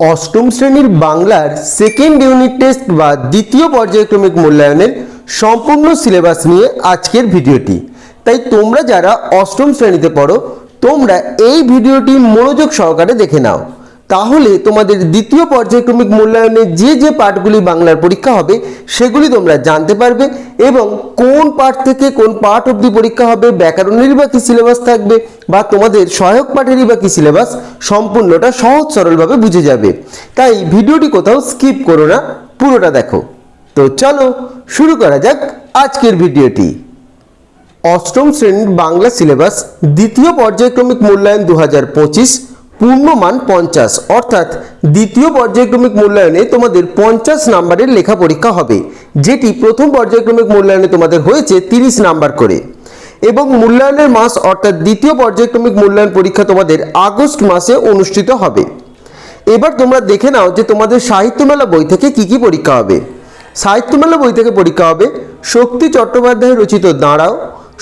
অষ্টম শ্রেণির বাংলার সেকেন্ড ইউনিট টেস্ট বা দ্বিতীয় পর্যায়ক্রমিক মূল্যায়নের সম্পূর্ণ সিলেবাস নিয়ে আজকের ভিডিওটি। তাই তোমরা যারা অষ্টম শ্রেণীতে পড়ো, তোমরা এই ভিডিওটি মনোযোগ সহকারে দেখে নাও। তাহলে তোমাদের দ্বিতীয় পর্যায়ক্রমিক মূল্যায়নে যে যে পাঠগুলি বাংলার পরীক্ষা হবে, সেগুলি তোমরা জানতে পারবে এবং কোন পাঠ থেকে কোন পাঠ অবধি পরীক্ষা হবে, ব্যাকরণেরই বা কী সিলেবাস থাকবে বা তোমাদের সহায়ক পাঠেরই বা কী সিলেবাস সম্পূর্ণটা সহজ সরলভাবে বুঝে যাবে। তাই ভিডিওটি কোথাও স্কিপ করো না, পুরোটা দেখো। তো চলো শুরু করা যাক আজকের ভিডিওটি। অষ্টম শ্রেণির বাংলা সিলেবাস দ্বিতীয় পর্যায়ক্রমিক মূল্যায়ন দু হাজার পঁচিশ পূর্ণমান পঞ্চাশ। অর্থাৎ দ্বিতীয় পর্যায়ক্রমিক মূল্যায়নে তোমাদের পঞ্চাশ নাম্বারের লেখা পরীক্ষা হবে, যেটি প্রথম পর্যায়ক্রমিক মূল্যায়নে তোমাদের হয়েছে তিরিশ নাম্বার করে। এবং মূল্যায়নের মাস, অর্থাৎ দ্বিতীয় পর্যায়ক্রমিক মূল্যায়ন পরীক্ষা তোমাদের আগস্ট মাসে অনুষ্ঠিত হবে। এবার তোমরা দেখে নাও যে তোমাদের সাহিত্যমেলা বই থেকে কি কি পরীক্ষা হবে। সাহিত্যমেলা বই থেকে পরীক্ষা হবে শক্তি চট্টোপাধ্যায় রচিত দাঁড়াও,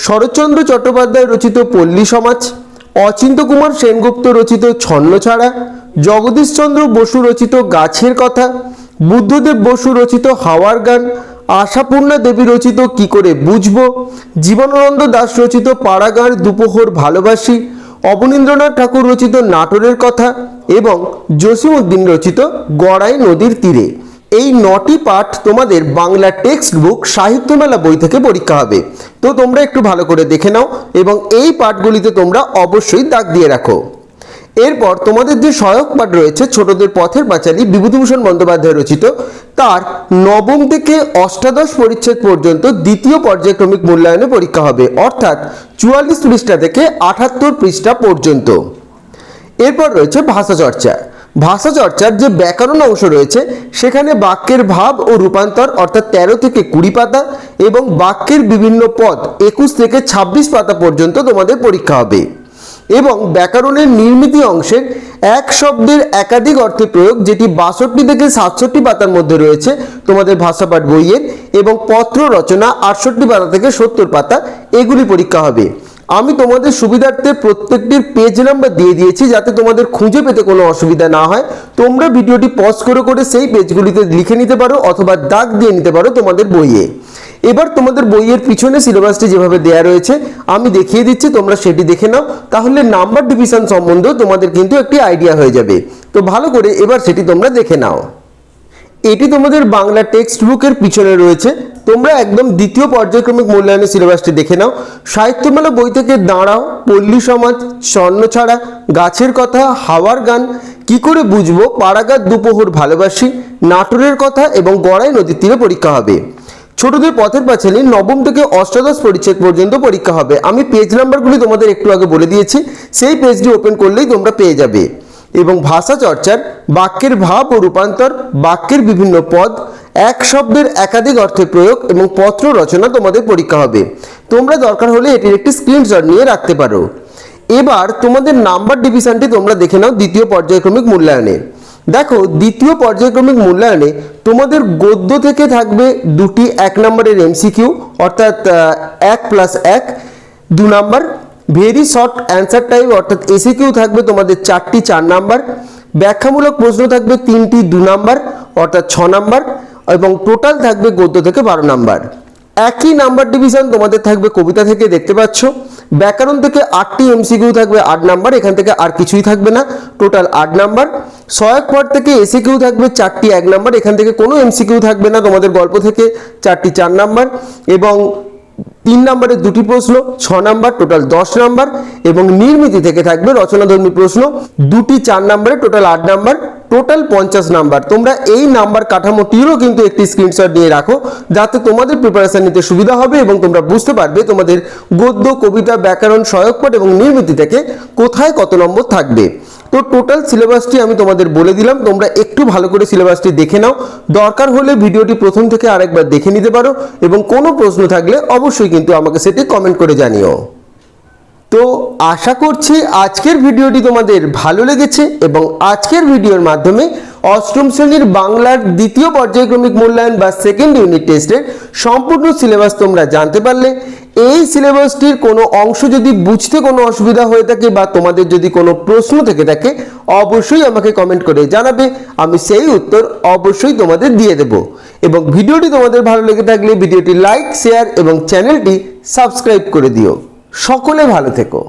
শরৎচন্দ্র চট্টোপাধ্যায় রচিত পল্লী সমাজ অচিন্ত কুমার সেনগুপ্ত রচিত ছন্নছাড়া জগদীশচন্দ্র বসু রচিত গাছের কথা, বুদ্ধদেব বসু রচিত হাওয়ার গান, আশাপূর্ণা দেবী রচিত কি করে বুঝব, জীবনানন্দ দাস রচিত পাড়াগার দুপোহর ভালোবাসি, অবনীন্দ্রনাথ ঠাকুর রচিত নাটোরের কথা এবং জসিমউদ্দিন রচিত গড়াই নদীর তীরে। এই নটি পাঠ তোমাদের বাংলা টেক্সট বুক সাহিত্যমেলা বই থেকে পরীক্ষা হবে। তো তোমরা একটু ভালো করে দেখে নাও এবং এই পাঠগুলিতে তোমরা অবশ্যই দাগ দিয়ে রাখো। এরপর তোমাদের যে সহায়ক পাঠ রয়েছে, ছোটদের পথের পাঁচালী বিভূতিভূষণ বন্দ্যোপাধ্যায় রচিত, তার নবম থেকে অষ্টাদশ পরিচ্ছেদ পর্যন্ত দ্বিতীয় পর্যায়ক্রমিক মূল্যায়নে পরীক্ষা হবে, অর্থাৎ চুয়াল্লিশ পৃষ্ঠা থেকে আটাত্তর পৃষ্ঠা পর্যন্ত। এরপর রয়েছে ভাষা চর্চা ভাষা চর্চার যে ব্যাকরণ অংশ রয়েছে, সেখানে বাক্যের ভাব ও রূপান্তর অর্থাৎ তেরো থেকে কুড়ি পাতা এবং বাক্যের বিভিন্ন পদ একুশ থেকে ছাব্বিশ পাতা পর্যন্ত তোমাদের পরীক্ষা হবে। এবং ব্যাকরণের নির্মিতি অংশের এক শব্দের একাধিক অর্থে প্রয়োগ, যেটি বাষট্টি থেকে সাতষট্টি পাতার মধ্যে রয়েছে তোমাদের ভাষাপাঠ বইয়ের, এবং পত্র রচনা আটষট্টি পাতা থেকে সত্তর পাতা, এগুলি পরীক্ষা হবে। আমি তোমাদের সুবিধার্থে প্রত্যেকটির পেজ নাম্বার দিয়ে দিয়েছি যাতে তোমাদের খুঁজে পেতে কোনো অসুবিধা না হয়। তোমরা ভিডিওটি পজ করে করে সেই পেজগুলিতে লিখে নিতে পারো অথবা দাগ দিয়ে নিতে পারো তোমাদের বইয়ে। এবার তোমাদের বইয়ের পিছনে সিলেবাসটি যেভাবে দেয়া রয়েছে, আমি দেখিয়ে দিচ্ছি, তোমরা সেটি দেখে নাও। তাহলে নাম্বার ডিভিশন সম্বন্ধেও তোমাদের কিন্তু একটি আইডিয়া হয়ে যাবে। তো ভালো করে এবার সেটি তোমরা দেখে নাও। এটি তোমাদের বাংলা টেক্সট বুকের পিছনে রয়েছে। তোমরা একদম দ্বিতীয় পর্যায়ক্রমিক মূল্যায়নের সিলেবাসটি দেখে নাও। সাহিত্যমেলা বই থেকে দাঁড়াও, পল্লী সমাজ স্বর্ণছাড়া গাছের কথা, হাওয়ার গান, কি করে বুঝব? পাড়াগার দুপোহর ভালোবাসি, নাটোরের কথা এবং গড়াই নদীর তীরে পরীক্ষা হবে। ছোটদের পথের পাঁচালী, নবম থেকে অষ্টাদশ পরিচ্ছেদ পর্যন্ত পরীক্ষা হবে। আমি পেজ নাম্বারগুলি তোমাদের একটু আগে বলে দিয়েছি, সেই পেজটি ওপেন করলেই তোমরা পেয়ে যাবে। এবং ভাষা চর্চার বাক্যের ভাব ও রূপান্তর, বাক্যের বিভিন্ন পদ, এক শব্দের একাধিক অর্থে প্রয়োগ এবং পত্র রচনা তোমাদের পরীক্ষা হবে। তোমরা দরকার হলে এটির একটি স্ক্রিনশট নিয়ে রাখতে পারো। এবার তোমাদের নাম্বার ডিভিশনটি তোমরা দেখে নাও দ্বিতীয় পর্যায়ক্রমিক মূল্যায়নে। দেখো, দ্বিতীয় পর্যায়ক্রমিক মূল্যায়নে তোমাদের গদ্য থেকে থাকবে দুটি এক নম্বরের এমসিকিউ অর্থাৎ এক প্লাস এক, দু number very short answer time অর্থাৎ এসিকিউ থাকবে তোমাদের চারটি চার নাম্বার ব্যাখ্যামূলক প্রশ্ন থাকবে তিনটি দু নাম্বার অর্থাৎ ছ নাম্বার এবং টোটাল থাকবে গদ্য থেকে বারো নাম্বার একই নাম্বার ডিভিশন তোমাদের থাকবে কবিতা থেকে, দেখতে পাচ্ছ। ব্যাকরণ থেকে আটটি এমসিকিউ থাকবে, আট নাম্বার এখান থেকে আর কিছুই থাকবে না টোটাল আট নাম্বার সহায়ক পাঠ থেকে এসিকিউ থাকবে চারটি এক নাম্বার এখান থেকে কোনো এমসিকিউ থাকবে না তোমাদের গল্প থেকে, চারটি চার নাম্বার এবং তিন নম্বরের দুটি প্রশ্ন, ছ নাম্বার, টোটাল দশ নাম্বার, এবং নির্মিতি থেকে থাকবে রচনাধর্মী প্রশ্ন, দুটি চার নম্বরে, টোটাল আট নাম্বার, টোটাল পঞ্চাশ নাম্বার। তোমরা এই নাম্বার কাঠামোটিরও কিন্তু একটি স্ক্রিনশট নিয়ে রাখো, যাতে তোমাদের প্রিপারেশন নিতে সুবিধা হবে এবং তোমরা বুঝতে পারবে তোমাদের গদ্য, কবিতা, ব্যাকরণ সহায়ক এবং নির্মিতি থেকে কোথায় কত নম্বর থাকবে। তো টোটাল সিলেবাসটি আমি তোমাদের বলে দিলাম। তোমরা একটু ভালো করে সিলেবাসটি দেখে নাও। দরকার হলে ভিডিওটি প্রথম থেকে আরেকবার দেখে নিতে পারো এবং কোনো প্রশ্ন থাকলে অবশ্যই কিন্তু আমাকে সেটি কমেন্ট করে জানিও। তো আশা করছি আজকের ভিডিওটি তোমাদের ভালো লেগেছে এবং আজকের ভিডিওর মাধ্যমে অষ্টম শ্রেণির বাংলার দ্বিতীয় পর্যায়ক্রমিক মূল্যায়ন বা সেকেন্ড ইউনিট টেস্টের সম্পূর্ণ সিলেবাস তোমরা জানতে পারলে এই সিলেবাসটির কোনো অংশ যদি বুঝতে কোনো অসুবিধা হয়ে থাকে বা তোমাদের যদি কোনো প্রশ্ন থেকে থাকে, অবশ্যই আমাকে কমেন্ট করে জানাবে। আমি সেই উত্তর অবশ্যই তোমাদের দিয়ে দেব। এবং ভিডিওটি তোমাদের ভালো লেগে থাকলে ভিডিওটি লাইক শেয়ার এবং চ্যানেলটি সাবস্ক্রাইব করে দিও। সকলে ভালো থেকো।